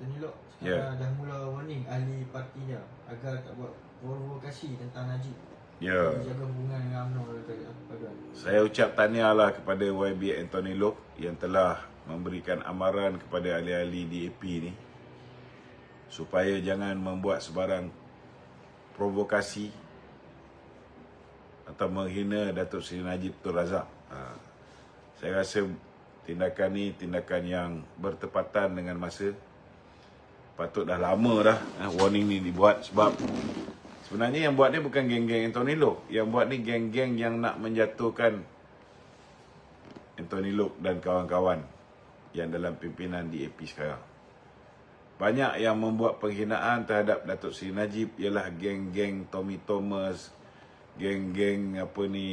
Tony Lock Ya. sekarang dah mula warning ahli partinya agar tak buat provokasi tentang Najib. Ya. Dia Jaga hubungan dengan UMNO kata Bagan. Saya ucap tahniahlah kepada YB Anthony Loke yang telah memberikan amaran kepada ahli-ahli DAP ni supaya jangan membuat sebarang provokasi atau menghina Datuk Seri Najib Tun Razak. Ha. Saya rasa tindakan ni tindakan yang bertepatan dengan masa. Patut dah lama dah eh, warning ni dibuat sebab sebenarnya yang buat ni bukan geng-geng Anthony Loke. Yang buat ni geng-geng yang nak menjatuhkan Anthony Loke dan kawan-kawan yang dalam pimpinan DAP sekarang. Banyak yang membuat penghinaan terhadap Datuk Seri Najib ialah geng-geng Tommy Thomas, geng-geng apa ni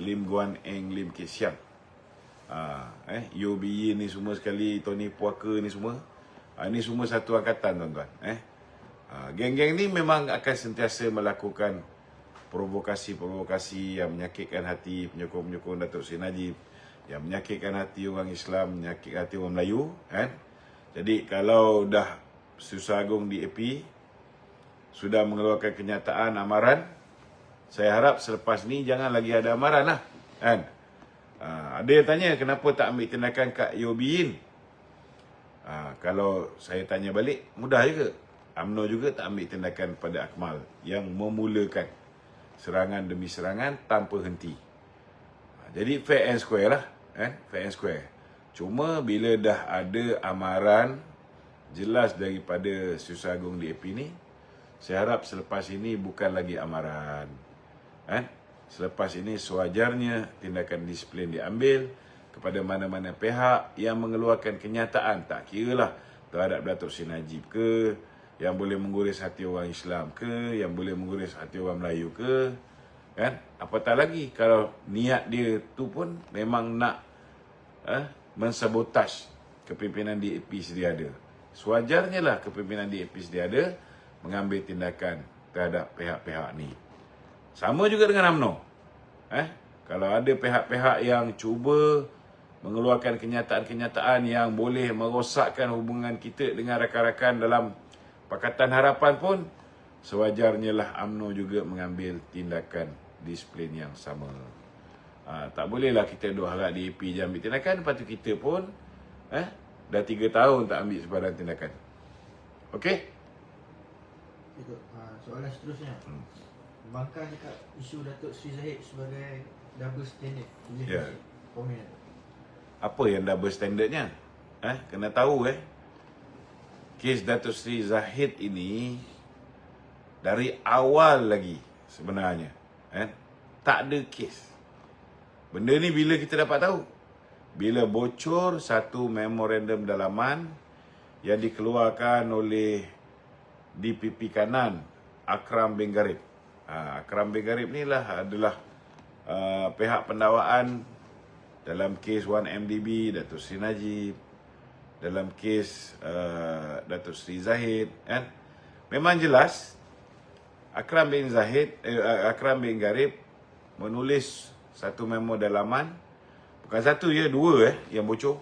Lim Guan Eng, Lim Kit Siang. Ha, eh UBE ni semua sekali Tony Puaka ni semua. Ha, ini semua satu angkatan tuan-tuan, eh. Ha, geng-geng ni memang akan sentiasa melakukan provokasi-provokasi yang menyakitkan hati penyokong-penyokong Datuk Seri Najib, yang menyakitkan hati orang Islam, menyakitkan hati orang Melayu, kan? Jadi kalau dah Susah Agung DAP sudah mengeluarkan kenyataan amaran, saya harap selepas ni jangan lagi ada amaran lah, kan? Ada yang tanya kenapa tak ambil tindakan kat Yobiin? Ha, kalau saya tanya balik, mudah juga. UMNO juga tak ambil tindakan pada Akmal yang memulakan serangan demi serangan tanpa henti. Ha, jadi fair and square lah. Eh? Fair and square. Cuma bila dah ada amaran jelas daripada Susah Agung DAP ni, saya harap selepas ini bukan lagi amaran. Eh? Selepas ini sewajarnya tindakan disiplin diambil kepada mana-mana pihak yang mengeluarkan kenyataan tak kiralah terhadap Datuk Seri Najib ke yang boleh mengguris hati orang Islam ke yang boleh mengguris hati orang Melayu ke kan? Apatah lagi kalau niat dia tu pun memang nak eh, mensabotaj kepimpinan DAP sedia ada. Sewajarnya lah kepimpinan DAP sedia ada mengambil tindakan terhadap pihak-pihak ni sama juga dengan UMNO. Eh, kalau ada pihak-pihak yang cuba mengeluarkan kenyataan-kenyataan yang boleh merosakkan hubungan kita dengan rakan-rakan dalam Pakatan Harapan pun sewajarnya lah UMNO juga mengambil tindakan disiplin yang sama. Ha, tak bolehlah kita dua harap DAP je ambil tindakan, lepas tu kita pun eh, dah tiga tahun tak ambil sebarang tindakan. Okey? Ha, soalan seterusnya. Hmm. Bangkang cakap isu Datuk Sri Zahid sebagai double standard. Ya. Komen. Apa yang double standardnya? Eh, kena tahu eh. Kes Datuk Seri Zahid ini dari awal lagi sebenarnya. Eh, tak ada kes. Benda ni bila kita dapat tahu? Bila bocor satu memorandum dalaman yang dikeluarkan oleh DPP kanan Akram bin Garib. Ha, Akram bin Garib ni lah adalah uh, pihak pendakwaan dalam kes 1MDB Datuk Seri Najib dalam kes uh, Datuk Seri Zahid kan? Memang jelas Akram bin Zahid eh, Akram bin Garib menulis satu memo dalaman. Bukan satu ya dua eh yang bocor.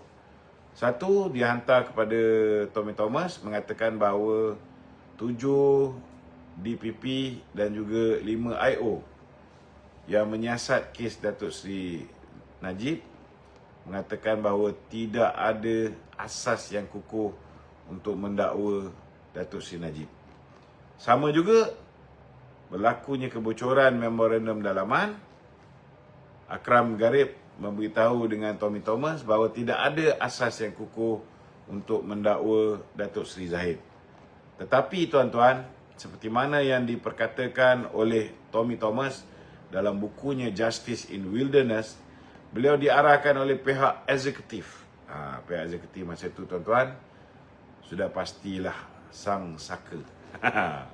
Satu dia hantar kepada Tommy Thomas mengatakan bahawa tujuh DPP dan juga lima IO yang menyiasat kes Datuk Seri Najib mengatakan bahawa tidak ada asas yang kukuh untuk mendakwa Datuk Seri Najib. Sama juga berlakunya kebocoran memorandum dalaman Akram Garib memberitahu dengan Tommy Thomas bahawa tidak ada asas yang kukuh untuk mendakwa Datuk Seri Zahid. Tetapi tuan-tuan, seperti mana yang diperkatakan oleh Tommy Thomas dalam bukunya Justice in Wilderness, beliau diarahkan oleh pihak eksekutif. Ha, pihak eksekutif masa itu tuan-tuan, sudah pastilah sang saka.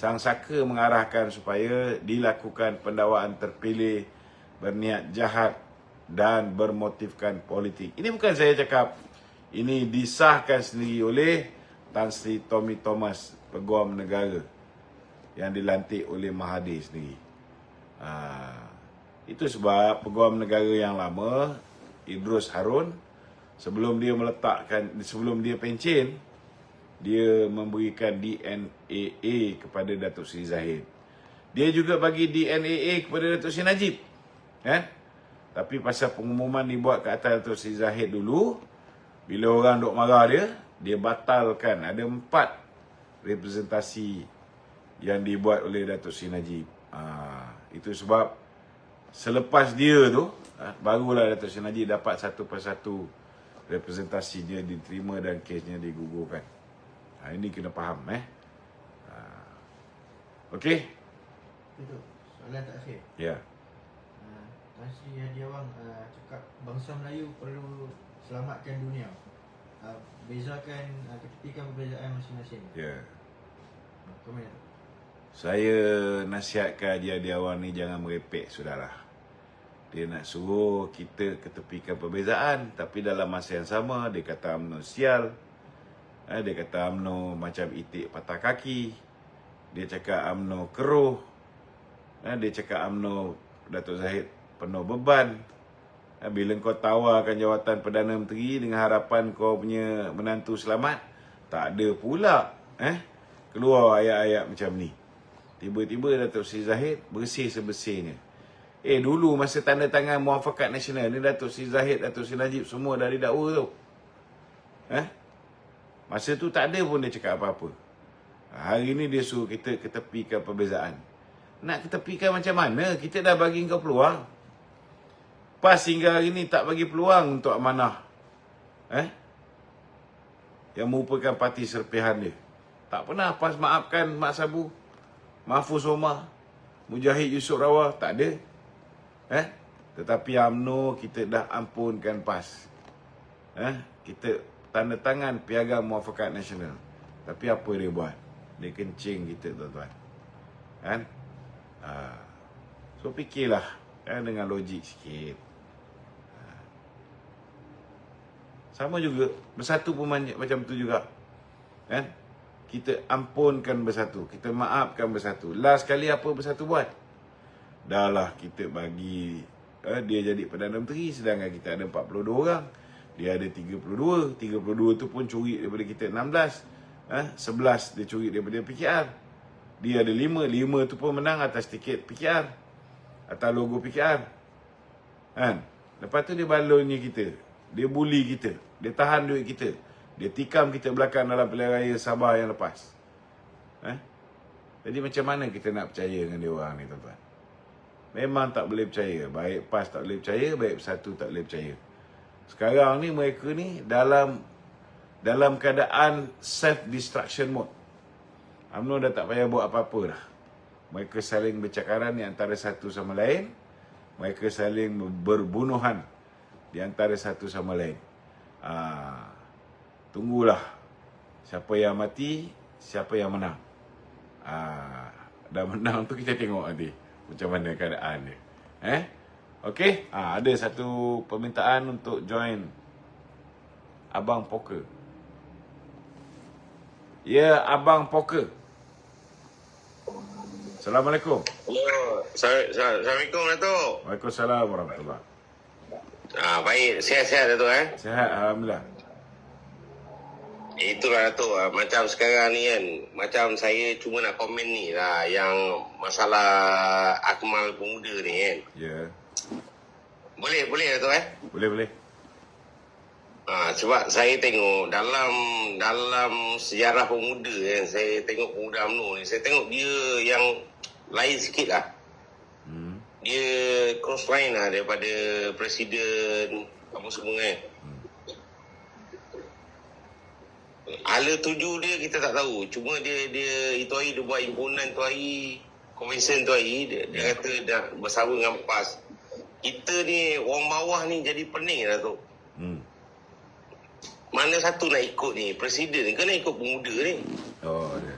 sang saka mengarahkan supaya dilakukan pendakwaan terpilih berniat jahat dan bermotifkan politik. Ini bukan saya cakap. Ini disahkan sendiri oleh Tan Sri Tommy Thomas, Peguam Negara yang dilantik oleh Mahathir sendiri. Ha, itu sebab Peguam Negara yang lama, Idrus Harun, sebelum dia meletakkan, sebelum dia pencen, dia memberikan DNAA kepada Datuk Seri Zahid. Dia juga bagi DNAA kepada Datuk Seri Najib. Kan? Tapi pasal pengumuman dibuat ke atas Datuk Seri Zahid dulu, bila orang duk marah dia, dia batalkan. Ada empat representasi yang dibuat oleh Datuk Seri Najib. Ha, itu sebab selepas dia tu, ha, barulah Datuk Seri Najib dapat satu persatu representasi dia diterima dan kesnya digugurkan. Ha, ini kena faham eh. Ha. Okey? Itu soalan terakhir. Ya. Uh, Tan Sri Hadiawang uh, cakap bangsa Melayu perlu selamatkan dunia. Uh, bezakan, uh, ketepikan perbezaan masing-masing. Ya. Komen. Saya nasihatkan dia Hadiawan ni jangan merepek saudara. Dia nak suruh kita ketepikan perbezaan tapi dalam masa yang sama dia kata UMNO sial. Eh, dia kata UMNO macam itik patah kaki. Dia cakap UMNO keruh. Eh, dia cakap UMNO Datuk Zahid penuh beban. Eh, bila kau tawarkan jawatan Perdana Menteri dengan harapan kau punya menantu selamat, tak ada pula. Eh, keluar ayat-ayat macam ni. Tiba-tiba Datuk Seri Zahid bersih sebersihnya. Eh dulu masa tanda tangan muafakat nasional ni Datuk Seri Zahid, Datuk Seri Najib semua dah didakwa tu. Eh? Masa tu tak ada pun dia cakap apa-apa. Hari ni dia suruh kita ketepikan perbezaan. Nak ketepikan macam mana? Kita dah bagi kau peluang. PAS hingga hari ni tak bagi peluang untuk amanah. Eh? Yang merupakan parti serpihan dia. Tak pernah PAS maafkan Mak Sabu. Mahfuz Omar. Mujahid Yusof Rawah. Tak ada. Eh? Tetapi UMNO kita dah ampunkan PAS. Eh? Kita tanda tangan piagam muafakat nasional. Tapi apa dia buat? Dia kencing kita tuan-tuan. Kan? Ha. So fikirlah kan, dengan logik sikit. Ha. Sama juga bersatu pun macam tu juga. Kan? Kita ampunkan bersatu, kita maafkan bersatu. Last kali apa bersatu buat? Dah lah kita bagi eh, dia jadi Perdana Menteri sedangkan kita ada 42 orang. Dia ada 32 32 tu pun curi daripada kita 16 eh, 11 dia curi daripada PKR Dia ada 5 5 tu pun menang atas tiket PKR Atas logo PKR kan? Lepas tu dia balonnya kita Dia bully kita Dia tahan duit kita Dia tikam kita belakang dalam pilihan raya Sabah yang lepas eh? Jadi macam mana kita nak percaya dengan dia orang ni tuan-tuan Memang tak boleh percaya Baik PAS tak boleh percaya Baik Persatu tak boleh percaya sekarang ni mereka ni dalam dalam keadaan self destruction mode. UMNO dah tak payah buat apa-apa dah. Mereka saling bercakaran di antara satu sama lain. Mereka saling berbunuhan di antara satu sama lain. Ha, tunggulah siapa yang mati, siapa yang menang. Ha, dah menang tu kita tengok nanti macam mana keadaan dia. Eh? Okey, ha, ada satu permintaan untuk join Abang Poker. Ya, Abang Poker. Assalamualaikum. Ya, Assalamualaikum Datuk. Waalaikumsalam warahmatullahi Ah, baik, sihat-sihat Datuk eh. Sihat, Alhamdulillah. Itulah Datuk, ah, macam sekarang ni kan, macam saya cuma nak komen ni lah yang masalah Akmal Pemuda ni kan. Ya. Yeah. Boleh, boleh Datuk eh? Boleh, boleh. Ha, sebab saya tengok dalam dalam sejarah pemuda kan, saya tengok pemuda UMNO ni, saya tengok dia yang lain sikit lah. Dia cross line lah daripada presiden apa semua kan. Ala tuju dia kita tak tahu. Cuma dia dia itu hari dia buat impunan tu hari, convention tu hari, dia, dia kata dah bersama dengan PAS kita ni orang bawah ni jadi pening lah tu. Hmm. Mana satu nak ikut ni? Presiden ke nak ikut pemuda ni? Oh, ya.